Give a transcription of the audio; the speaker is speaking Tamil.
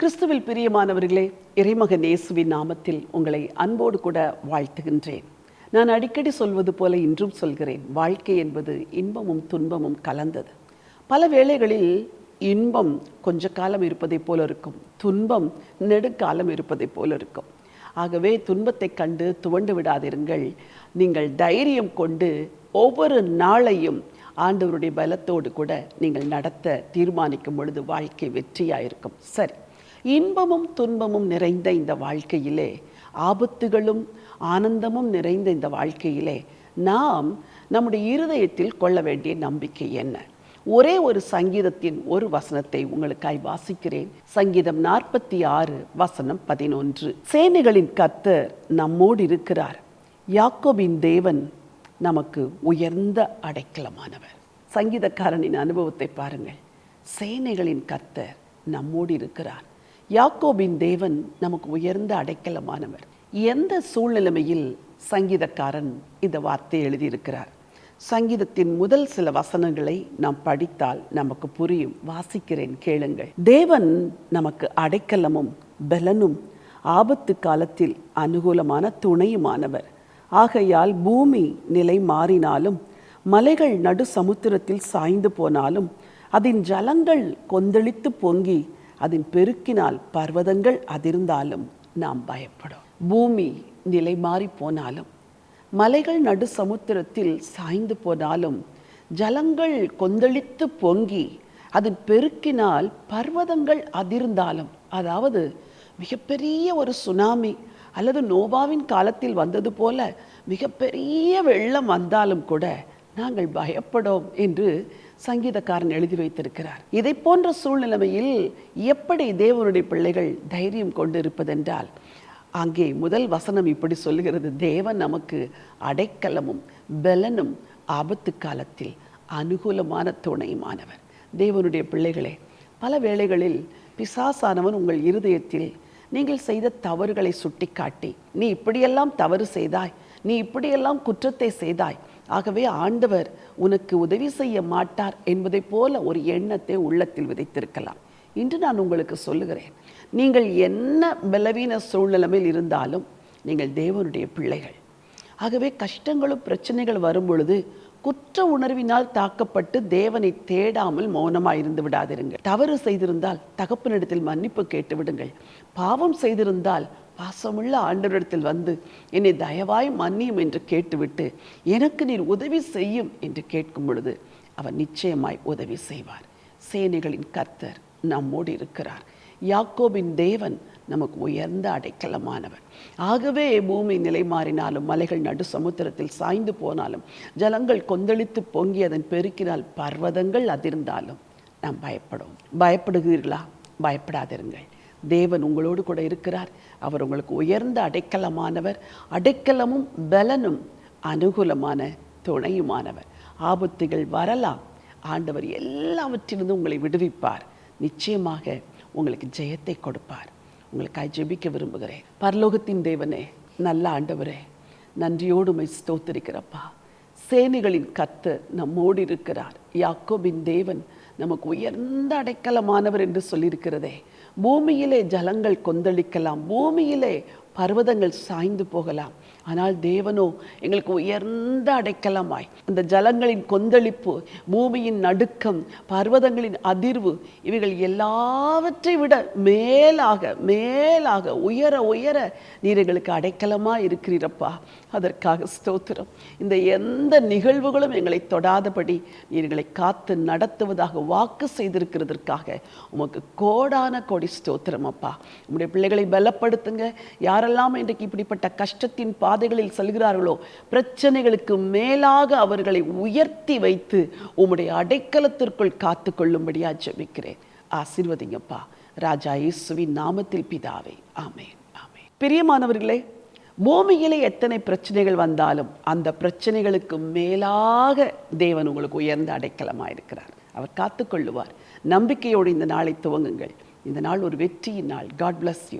கிறிஸ்துவில் பிரியமானவர்களே இறைமகன் இயேசுவின் நாமத்தில் உங்களை அன்போடு கூட வாழ்த்துகின்றேன். நான் அடிக்கடி சொல்வது போல இன்றும் சொல்கிறேன் வாழ்க்கை என்பது இன்பமும் துன்பமும் கலந்தது. பல வேளைகளில் இன்பம் கொஞ்ச காலம் இருப்பதைப் போல இருக்கும் துன்பம் நெடுக்காலம் இருப்பதைப் போல இருக்கும். ஆகவே துன்பத்தை கண்டு துவண்டு விடாதிருங்கள். நீங்கள் தைரியம் கொண்டு ஒவ்வொரு நாளையும் ஆண்டவருடைய பலத்தோடு கூட நீங்கள் நடத்த தீர்மானிக்கும் பொழுது வாழ்க்கை வெற்றியாயிருக்கும். சரி. இன்பமும் துன்பமும் நிறைந்த இந்த வாழ்க்கையிலே ஆபத்துகளும் ஆனந்தமும் நிறைந்த இந்த வாழ்க்கையிலே நாம் நம்முடைய இருதயத்தில் கொள்ள வேண்டிய நம்பிக்கை என்ன? ஒரே ஒரு சங்கீதத்தின் ஒரு வசனத்தை உங்களுக்காய் வாசிக்கிறேன். சங்கீதம் நாற்பத்தி ஆறு வசனம் பதினொன்று. சேனைகளின் கத்தர் நம்மோடு இருக்கிறார். யாக்கோபின் தேவன் நமக்கு உயர்ந்த அடைக்கலமானவர். சங்கீதக்காரனின் அனுபவத்தை பாருங்கள். சேனைகளின் கத்தர் நம்மோடு இருக்கிறார். யாக்கோபின் தேவன் நமக்கு உயர்ந்த அடைக்கலமானவர். எந்த சூழ்நிலைமையில் சங்கீதக்காரன் இந்த வார்த்தை எழுதியிருக்கிறார்? சங்கீதத்தின் முதல் சில வசனங்களை நாம் படித்தால் நமக்கு புரியும். வாசிக்கிறேன் கேளுங்கள். தேவன் நமக்கு அடைக்கலமும் பலனும் ஆபத்து காலத்தில் அனுகூலமான துணையுமானவர். ஆகையால் பூமி நிலை மாறினாலும் மலைகள் நடு சமுத்திரத்தில் சாய்ந்து போனாலும் அதன் ஜலங்கள் கொந்தளித்து பொங்கி அதன் பெருக்கினால் பர்வதங்கள் அதிர்ந்தாலும் நாம் பயப்படும். பூமி நிலை மாறி போனாலும் மலைகள் நடு சமுத்திரத்தில் சாய்ந்து போனாலும் ஜலங்கள் கொந்தளித்து பொங்கி அதன் பெருக்கினால் பர்வதங்கள் அதிர்ந்தாலும் அதாவது மிகப்பெரிய ஒரு சுனாமி அல்லது நோபாவின் காலத்தில் வந்தது போல மிகப்பெரிய வெள்ளம் வந்தாலும் கூட நாங்கள் பயப்படோம் என்று சங்கீதக்காரன் எழுதி வைத்திருக்கிறார். இதை போன்ற சூழ்நிலைமையில் எப்படி தேவனுடைய பிள்ளைகள் தைரியம் கொண்டு இருப்பதென்றால் அங்கே முதல் வசனம் இப்படி சொல்லுகிறது தேவன் நமக்கு அடைக்கலமும் பலனும் ஆபத்து காலத்தில் அனுகூலமான துணையுமானவர். தேவனுடைய பிள்ளைகளே பல வேளைகளில் பிசாசானவன் உங்கள் இருதயத்தில் நீங்கள் செய்த தவறுகளை சுட்டிக்காட்டி நீ இப்படியெல்லாம் தவறு செய்தாய் நீ இப்படியெல்லாம் குற்றத்தை செய்தாய் ஆகவே ஆண்டவர் உனக்கு உதவி செய்ய மாட்டார் என்பதைப் போல ஒரு எண்ணத்தை உள்ளத்தில் விதைத்திருக்கலாம். இன்று நான் உங்களுக்கு சொல்லுகிறேன் நீங்கள் என்ன பலவீன சூழ்நிலைமையில் இருந்தாலும் நீங்கள் தேவனுடைய பிள்ளைகள். ஆகவே கஷ்டங்களும் பிரச்சனைகள் வரும் பொழுது குற்ற உணர்வினால் தாக்கப்பட்டு தேவனை தேடாமல் மௌனமாக இருந்து விடாதிருங்கள். தவறு செய்திருந்தால் தகப்பனிடத்தில் மன்னிப்பு கேட்டு விடுங்கள் பாவம் செய்திருந்தால் பாசமுள்ள ஆண்டவரிடத்தில் வந்து என்னை தயவாய் மன்னியும் என்று கேட்டுவிட்டு எனக்கு நீர் உதவி செய்யும் என்று கேட்கும் பொழுது அவர் நிச்சயமாய் உதவி செய்வார். சேனைகளின் கர்த்தர் நம்மோடு இருக்கிறார். யாக்கோபின் தேவன் நமக்கு உயர்ந்த அடைக்கலமானவர். ஆகவே பூமி நிலை மாறினாலும் மலைகள் நடு சமுத்திரத்தில் சாய்ந்து போனாலும் ஜலங்கள் கொந்தளித்து பொங்கி அதன் பெருக்கினால் பர்வதங்கள் அதிர்ந்தாலும் நாம் பயப்படும் பயப்படுகிறீர்களா? பயப்படாதிருங்கள். தேவன் உங்களோடு கூட இருக்கிறார். அவர் உங்களுக்கு உயர்ந்த அடைக்கலமானவர். அடைக்கலமும் பலனும் அனுகூலமான துணையுமானவர். ஆபத்துகள் வரலாம். ஆண்டவர் எல்லாவற்றிலிருந்து உங்களை விடுவிப்பார். நிச்சயமாக உங்களுக்கு ஜெயத்தை கொடுப்பார். உங்களுக்காய் ஜெபிக்க விரும்புகிறேன். பரலோகத்தின் தேவனே நல்ல ஆண்டவரே நன்றியோடு மை ஸ்தோத்திரிக்கிறப்பா. சேனைகளின் கத்து நம்மோடு இருக்கிறார். யாக்கோபின் தேவன் நமக்கு உயர்ந்த அடைக்கலமானவர் என்று சொல்லியிருக்கிறதே. பூமியிலே ஜலங்கள் கொந்தளிக்கலாம். பூமியிலே பர்வதங்கள் சாய்ந்து போகலாம். ஆனால் தேவனோ எங்களுக்கு உயர்ந்த அடைக்கலமாய் அந்த ஜலங்களின் கொந்தளிப்பு பூமியின் நடுக்கம் பர்வதங்களின் அதிர்வு இவைகள் எல்லாவற்றை விட மேலாக மேலாக உயர உயர நீர் எங்களுக்கு அடைக்கலமாக இருக்கிறீரப்பா. அதற்காக ஸ்தோத்திரம். இந்த எந்த நிகழ்வுகளும் எங்களை தொடாதபடி நீர் எங்களை காத்து நடத்துவதாக வாக்கு செய்திருக்கிறதற்காக உமக்கு கோடான கோடி ஸ்தோத்திரம் அப்பா உங்களுடைய பிள்ளைகளை பலப்படுத்துங்க. யாரெல்லாம் இன்றைக்கு இப்படிப்பட்ட கஷ்டத்தின் பாதைகளில் செல்கிறார்களோ பிரச்சனைகளுக்கு மேலாக அவர்களை உயர்த்தி வைத்து உம்முடைய அடைக்கலத்திற்குள் காத்து கொள்ளும்படியா ஜெபிக்கிறேன். ஆசிர்வதிங்கப்பா. ராஜா இயேசுவின் நாமத்தில் பிதாவே. ஆமென். ஆமென். பிரியமானவர்களே பூமியிலே எத்தனை பிரச்சனைகள் வந்தாலும் அந்த பிரச்சனைகளுக்கு மேலாக தேவன் உங்களுக்கு உயர்ந்த அடைக்கலமாக இருக்கிறார். அவர் காத்துக்கொள்ளுவார். நம்பிக்கையோடு இந்த நாளை துவங்குங்கள். இந்த நாள் ஒரு வெற்றியின் நாள். God bless you